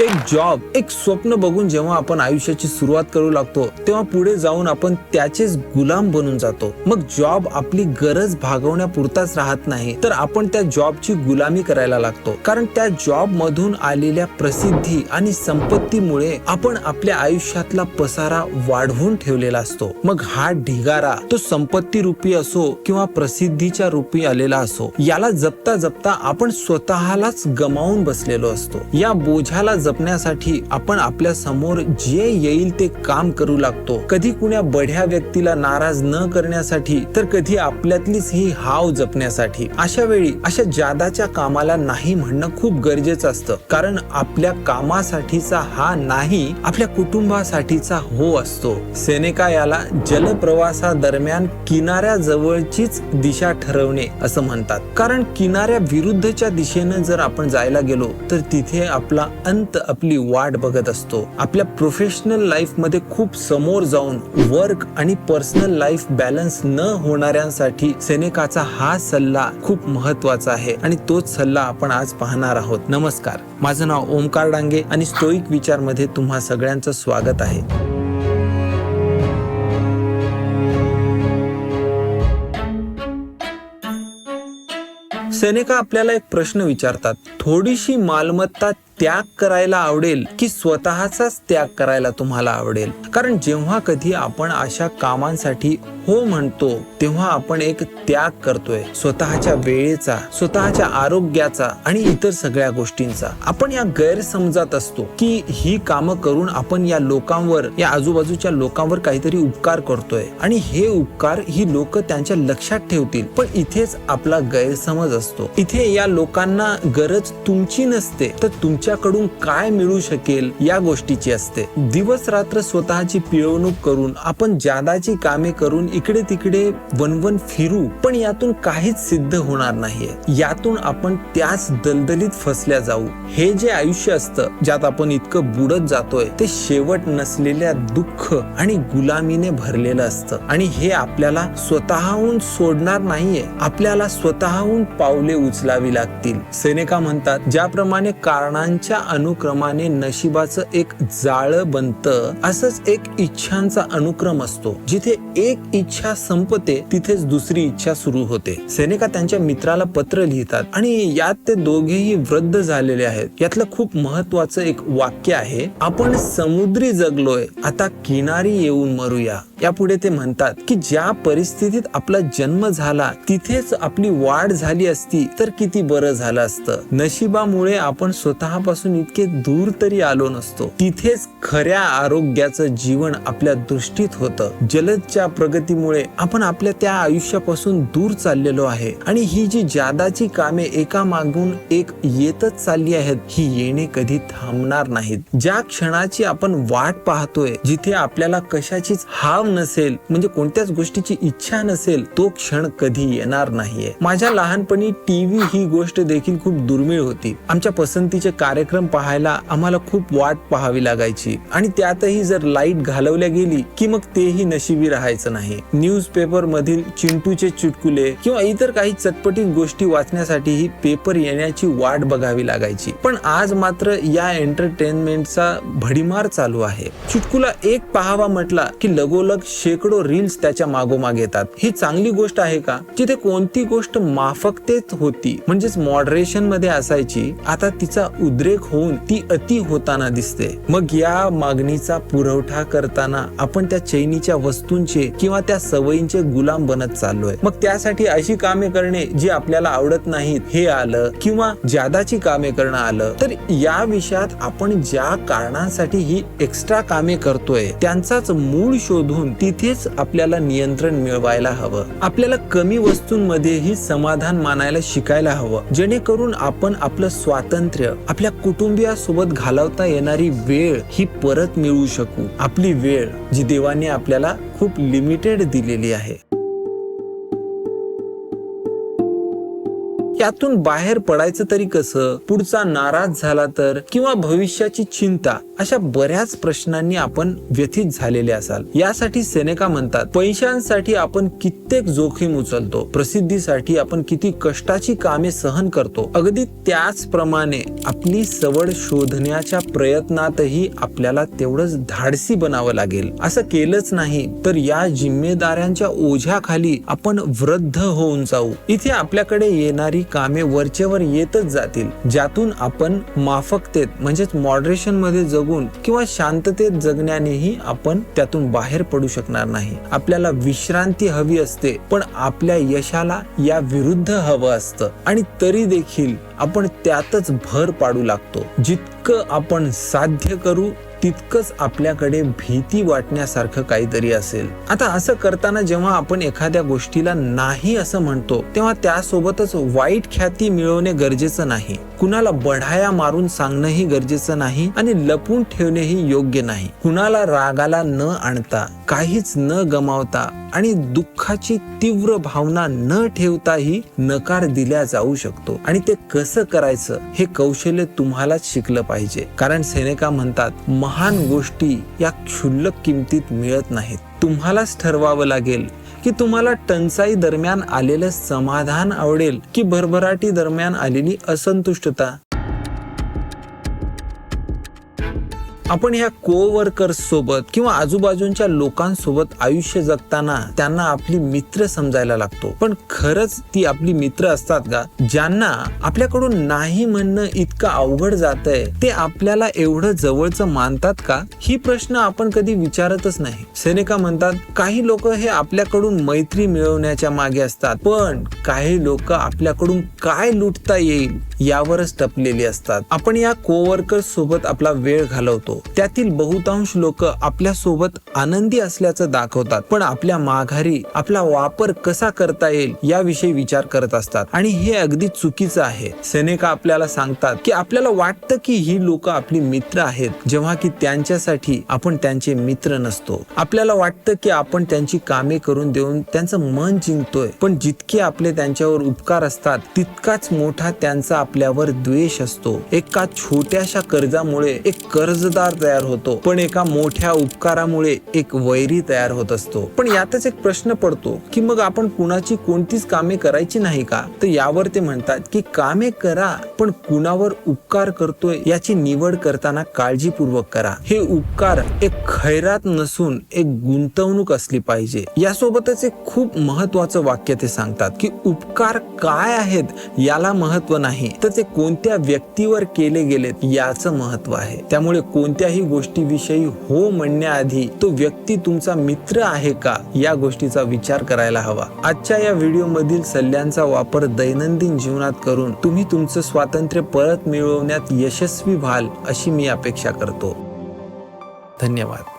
एक जॉब एक स्वप्न बघून जेव्हा आपण आयुष्याची सुरुवात करू लागतो तेव्हा पुढे जाऊन आपण त्याचेच गुलाम बनून जातो. मग जॉब आपली गरज भागवण्यापुरताच राहत नाही तर आपण त्या जॉबची गुलामी करायला लागतो. कारण त्या जॉब मधून आलेल्या प्रसिद्धी आणि संपत्तीमुळे आपण आपल्या आयुष्यातला पसारा वाढवून ठेवलेला असतो. मग हा ढिगारा तो संपत्ती रूपी असो किंवा प्रसिद्धीच्या रूपी आलेला असो याला जपता जपता आपण स्वतःलाच गमावून बसलेलो असतो. या बोझ्याला जपण्यासाठी आपण आपल्यासमोर जे येईल ते काम करू लागतो. कधी कुण्या बढ्या व्यक्तीला नाराज न करण्यासाठी तर कधी आपल्यातलीच ही हाव जपण्यासाठी. अशा वेळी अशा जादाच्या कामाला नाही म्हणणं खूप गरजेचं असतं. कारण आपल्या कामासाठीचा हा नाही आपल्या कुटुंबासाठीचा हो असतो. सेनेका याला जलप्रवासादरम्यान किनाऱ्याजवळचीच दिशा ठरवणे असं म्हणतात. कारण किनाऱ्या विरुद्धच्या दिशेनं जर आपण जायला गेलो तर तिथे आपला अंत आपली वाट बघत असतो. आपल्या प्रोफेशनल लाईफमध्ये खूप समोर जाऊन वर्क आणि पर्सनल लाईफ बॅलन्स न होणाऱ्यांसाठी सेनेकाचा हा सल्ला खूप महत्त्वाचा आहे. आणि तोच सल्ला आपण आज पाहणार आहोत. नमस्कार. माझं नाव ओमकार डांगे आणि स्टोईक विचारमध्ये तुम्हा सगळ्यांचं स्वागत आहे. सेनेका आपल्याला एक प्रश्न विचारतात. थोडीशी मालमत्ता त्याग करायला आवडेल की स्वतःचाच त्याग करायला तुम्हाला आवडेल? कारण जेव्हा कधी आपण अशा कामांसाठी हो म्हणतो तेव्हा आपण एक त्याग करतोय. स्वतःच्या वेळेचा स्वतःच्या आरोग्याचा आणि इतर सगळ्या गोष्टींचा. आपण या गैरसमजात असतो की ही कामं करून आपण या लोकांवर या आजूबाजूच्या लोकांवर काहीतरी उपकार करतोय. आणि हे उपकार ही लोक त्यांच्या लक्षात ठेवतील. पण इथेच आपला गैरसमज असतो. इथे या लोकांना गरज तुमची नसते. तर तुमच्या तुमच्याकडून काय मिळू शकेल या गोष्टीची असते. दिवस रात्र स्वतःची पिळवणूक करून आपण जादाची कामे करून इकडे तिकडे वनवन फिरू पण यातून काहीच सिद्ध होणार नाहीये. यातून आपण त्याच दलदलीत फसल्या जाऊ. हे जे आयुष्य असतं ज्यात आपण इतकं बुडत जातोय ते शेवट नसलेल्या दुःख आणि गुलामीने भरलेलं असतं. आणि हे आपल्याला स्वतःहून सोडणार नाहीये. आपल्याला स्वतःहून पावले उचलावी लागतील. सेनेका म्हणतात ज्याप्रमाणे कारणां कारणांच्या अनुक्रमाने नशिबाचं एक जाळं बनतं. असंच एक इच्छांचा अनुक्रम असतो. जिथे एक इच्छा संपते तिथेच दुसरी इच्छा सुरू होते. सेनेका त्यांच्या मित्राला पत्र लिहितात. आणि यात ते दोघेही वृद्ध झालेले आहेत. यातलं खूप महत्वाचं एक वाक्य आहे आपण समुद्री जगलोय. आता किनारी येऊन मरूया. यापुढे ते म्हणतात की ज्या परिस्थितीत आपला जन्म झाला तिथेच आपली वाढ झाली असती तर किती बरं झालं असतं. नशिबामुळे आपण स्वतःपासून इतके दूर तरी आलो नसतो. तिथेच खऱ्या आरोग्याचं जीवन आपल्या दृष्टीत होतं. जलदच्या प्रगतीमुळे आपण आपल्या त्या आयुष्यापासून दूर चाललेलो आहे. आणि ही जी जादाची कामे एका मागून एक येतच चालली आहेत ही येणे कधी थांबणार नाहीत. ज्या क्षणाची आपण वाट पाहतोय जिथे आपल्याला कशाचीच हाव नसेल म्हणजे कोणत्याच गोष्टीची इच्छा नसेल तो क्षण कधी येणार नाहीये. माझ्या लहानपणी टीव्ही ही गोष्ट देखील खूप दुर्मिळ होती. आमच्या पसंतीचे कार्यक्रम पाहायला आम्हाला खूप वाट पाहावी लागायची. आणि त्यातही जर लाइट घालवल्या गेली की मग तेही नशिबी राहायचं नाही. न्यूज पेपर मधील चिंटूचे चुटकुले किंवा इतर काही चटपटीत गोष्टी वाचण्यासाठीही पेपर येण्याची वाट बघावी लागायची. पण आज मात्र या एंटरटेनमेंटचा भडीमार चालू आहे. चुटकुला एक पाहावा म्हटला की लगोलग शेकडो रील्स त्याच्या मागोमाग येतात. ही चांगली गोष्ट आहे का? जिथे कोणती गोष्ट माफकतेच होती म्हणजेच मॉडरेशनमध्ये असायची आता तिचा उद्रेक होऊन ती अति होताना दिसते. मग या मागणीचा पुरवठा करताना आपण त्या चैनीच्या वस्तूंचे किंवा त्या सवयींचे गुलाम बनत चाललोय. मग त्यासाठी अशी कामे करणे जी आपल्याला आवडत नाहीत हे आलं किंवा जादाची कामे करणं आलं तर या विषयात आपण ज्या कारणांसाठी ही एक्स्ट्रा कामे करतोय त्यांचाच मूळ शोधून तिथेच आपल्याला नियंत्रण मिळवायला हवं. आपल्याला कमी वस्तूंमध्येही समाधान मानायला शिकायला हवं. जेणेकरून आपण आपलं स्वातंत्र्य आपल्या कुटुंबियासोबत घालवता येणारी वेळ ही परत मिळवू शकू. आपली वेळ जी देवाने आपल्याला खूप लिमिटेड दिलेली आहे. यातून बाहेर पडायचं तरी कसं? पुढचा नाराज झाला तर? किंवा भविष्याची चिंता? अशा बऱ्याच प्रश्नांनी आपण व्यथित झालेले असाल. यासाठी सेनेका म्हणतात पैशांसाठी आपण कित्येक जोखीम उचलतो. प्रसिद्धीसाठी आपण किती कष्टाची कामे सहन करतो. अगदी त्याचप्रमाणे आपली सवड शोधण्याच्या प्रयत्नातही आपल्याला तेवढंच धाडसी बनावं लागेल. असं केलंच नाही तर या जिम्मेदाऱ्यांच्या ओझ्याखाली आपण वृद्ध होऊन जाऊ. इथे आपल्याकडे येणारी कामे वरचेवर येतच जातील. ज्यातून आपण माफकतेत म्हणजेच मॉडरेशनमध्ये जगून किंवा शांततेत जगण्यानेही आपण त्यातून बाहेर पडू शकणार नाही. आपल्याला विश्रांती हवी असते पण आपल्या यशाला या विरुद्ध हवं असतं. आणि तरी देखील आपण त्यातच भर पाडू लागतो. जितकं आपण साध्य करू तितकंच आपल्याकडे भीती वाटण्यासारखं काहीतरी असेल. आता असं करताना जेव्हा आपण एखाद्या गोष्टीला नाही असं म्हणतो तेव्हा त्यासोबतच वाईट ख्याती मिळवणे गरजेचं नाही. कुणाला बढाया मारून सांगणंही गरजेचं नाही आणि लपून ठेवणेही योग्य नाही. कुणाला रागाला न आणता काहीच न गमावता आणि दुःखाची तीव्र भावना न ठेवताही नकार दिल्या जाऊ शकतो. आणि ते कसं करायचं हे कौशल्य तुम्हालाच शिकलं पाहिजे. कारण सेनेका म्हणतात महान गोष्टी या क्षुल्लक किमतीत मिळत नाहीत. तुम्हालाच ठरवावं लागेल की तुम्हाला टंचाई दरम्यान आलेलं समाधान आवडेल की भरभराटी दरम्यान आलेली असंतुष्टता. आपण ह्या कोवर्कर्स सोबत किंवा आजूबाजूच्या लोकांसोबत आयुष्य जगताना त्यांना आपली मित्र समजायला लागतो. पण खरंच ती आपली मित्र असतात का? ज्यांना आपल्याकडून नाही म्हणणं इतकं अवघड जातंय ते आपल्याला एवढं जवळचं मानतात का? ही प्रश्न आपण कधी विचारतच नाही. सेनेका म्हणतात काही लोक हे आपल्याकडून मैत्री मिळवण्याच्या मागे असतात पण काही लोक आपल्याकडून काय लुटता येईल यावरच टपलेली असतात. आपण या कोवर्कर्स सोबत आपला वेळ घालवतो. त्यातील बहुतांश लोक आपल्यासोबत आनंदी असल्याचं दाखवतात. पण आपल्या माघारी आपला वापर कसा करता येईल याविषयी विचार करत असतात. आणि हे अगदी चुकीचं आहे. सेनेका आपल्याला सांगतात की आपल्याला वाटतं की ही लोक आपली मित्र आहेत. जेव्हा की त्यांच्यासाठी आपण त्यांचे मित्र नसतो. आपल्याला वाटतं की आपण त्यांची कामे करून देऊन त्यांचं मन जिंकतोय. पण जितके आपले त्यांच्यावर उपकार असतात तितकाच मोठा त्यांचा आपल्यावर द्वेष असतो. एका छोट्याशा कर्जामुळे एक कर्जदार तयार होतो. पण एका मोठ्या उपकारामुळे एक वैरी तयार होत असतो. पण यातच एक प्रश्न पडतो की मग आपण कुणाची कोणतीच कामे करायची नाही का? तर यावर ते म्हणतात की कामे करा पण कुणावर उपकार करतोय याची निवड करताना काळजीपूर्वक करा. हे उपकार एक खैरात नसून एक गुंतवणूक असली पाहिजे. यासोबतच एक खूप महत्वाचं वाक्य ते सांगतात की उपकार काय आहेत याला महत्त्व नाही. तर ते कोणत्या व्यक्तीवर केले गेलेत याचं महत्त्व आहे. त्यामुळे कोणत्याही गोष्टीविषयी हो म्हणण्याआधी तो व्यक्ती तुमचा मित्र आहे का या गोष्टीचा विचार करायला हवा. आजच्या या व्हिडिओ मधील सल्ल्यांचा वापर दैनंदिन जीवनात करून तुम्ही तुमचं स्वातंत्र्य परत मिळवण्यात यशस्वी व्हाल अशी मी अपेक्षा करतो. धन्यवाद.